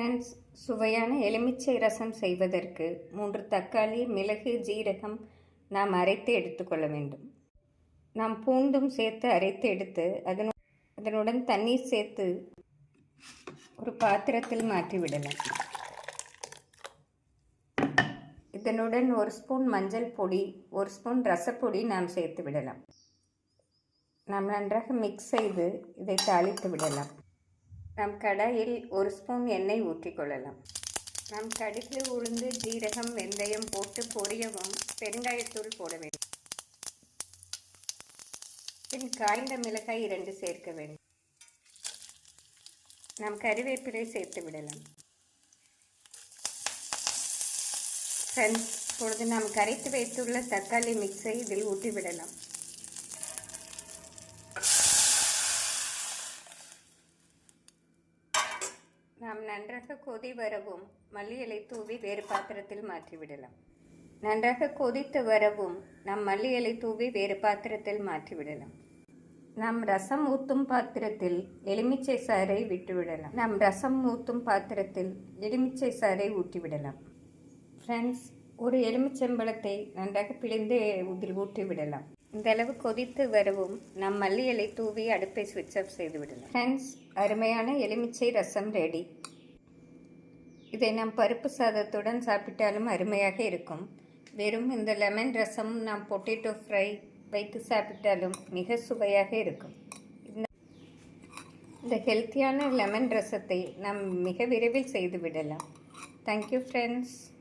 Friends சுவையான எலுமிச்சை ரசம் செய்வதற்கு மூன்று தக்காளி மிளகு ஜீரகம் நாம் அரைத்து எடுத்துக்கொள்ள வேண்டும். நாம் பூண்டும் சேர்த்து அரைத்து எடுத்து அதனு அதனுடன் தண்ணீர் சேர்த்து ஒரு பாத்திரத்தில் மாற்றிவிடலாம் இதனுடன் ஒரு ஸ்பூன் மஞ்சள் பொடி ஒரு ஸ்பூன் ரசப்பொடி நாம் சேர்த்து விடலாம். நாம் நன்றாக மிக்ஸ் செய்து இதை தாளித்து விடலாம். நம் கடாயில் ஒரு ஸ்பூன் எண்ணெய் ஊற்றிக்கொள்ளலாம். நம் கடுகு உளுந்து ஜீரகம் வெந்தயம் போட்டு பொரியவும் பெருங்காயத்தூள் போட வேண்டும். பின் காய்ந்த மிளகாய் இரண்டு சேர்க்க வேண்டும். நாம் கறிவேப்பிலை சேர்த்து விடலாம். ஃப்ரெண்ட்ஸ் இப்பொழுது நாம் கரைத்து வைத்துள்ள தக்காளி மிக்ஸை இதில் ஊற்றி விடலாம் நாம் நன்றாக கொதி வரவும் மல்லி இலை தூவி வேறு பாத்திரத்தில் மாற்றிவிடலாம். நன்றாக கொதித்து வரவும் நாம் மல்லி இலை தூவி வேறு பாத்திரத்தில் மாற்றிவிடலாம். நாம் ரசம் ஊற்றும் பாத்திரத்தில் எலுமிச்சை சாறை விட்டுவிடலாம். நாம் ரசம் ஊற்றும் பாத்திரத்தில் எலுமிச்சை சாறை ஊற்றிவிடலாம். ஃப்ரெண்ட்ஸ் ஒரு எலுமிச்சம்பழத்தை நன்றாக பிழிந்து இதில் ஊற்றி விடலாம் இந்த அளவு கொதித்து வரவும் நாம் மல்லி இலை தூவி அடுப்பை சுவிட்ச் ஆஃப் செய்து விடலாம். ஃப்ரெண்ட்ஸ் அருமையான எலுமிச்சை ரசம் ரெடி இதை நாம் பருப்பு சாதத்துடன் சாப்பிட்டாலும் அருமையாக இருக்கும். வெறும் இந்த லெமன் ரசம் நாம் பொட்டேட்டோ ஃப்ரை வைத்து சாப்பிட்டாலும் மிக சுவையாக இருக்கும். இந்த- இந்த ஹெல்த்தியான லெமன் ரசத்தை நாம் மிக விரைவில் செய்து விடலாம். Thank you friends